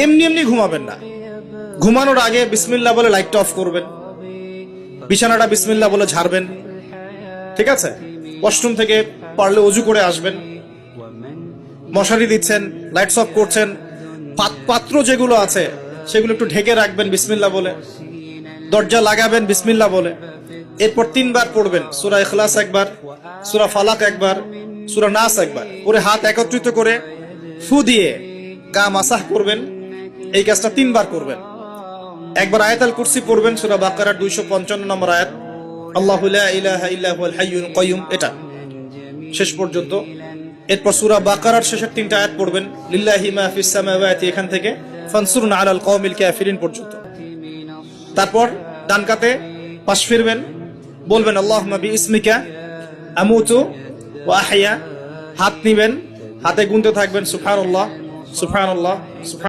এমনি এমনি ঘুমাবেন না। ঘুমানোর আগে বিসমিল্লাহ বলে লাইটটা অফ করবেন। বিছানাটা বিসমিল্লাহ বলে ঝাড়বেন। ঠিক আছে? ওয়াশরুম থেকে পারলে অজু করে আসবেন। মশারি দিচ্ছেন, লাইটস অফ করছেন। পাত- পাত্র যেগুলো আছে, সেগুলো একটু ঢেকে রাখবেন বিসমিল্লাহ বলে। দরজা লাগাবেন বিসমিল্লাহ বলে। এরপর তিনবার পড়বেন, সুরা ইখলাস একবার, সুরা ফালাক একবার, সুরা নাস একবার। পরে হাত একত্রিত করে ফু দিয়ে গা মাসাহ করবেন। এই কাজটা তিনবার করবেন। একবার আয়াতাল কুরসি পড়বেন, সুরা বাকারার দুইশো পঞ্চান্ন নম্বর আয়াত। আল্লাহু কাইয়ুম, এটা। শেষ পর্যন্ত। এরপর সুরা বাকারার শেষের তিনটা আয়াত পড়বেন। লিল্লাহি মা ফিস সামাওয়াতি, এখান থেকে, ফানসুরনা আলাল কওমিল কাফিরিন পর্যন্ত। তারপর ডান কাতে পাশ ফিরবেন, বলবেন, আল্লাহুম্মা বিইসমিকা আমুতু ওয়া আহইয়া। হাত নিবেন, হাতে গুনতে থাকবেন, সুবহানাল্লাহ সুবহানাল্লাহ, সুবহান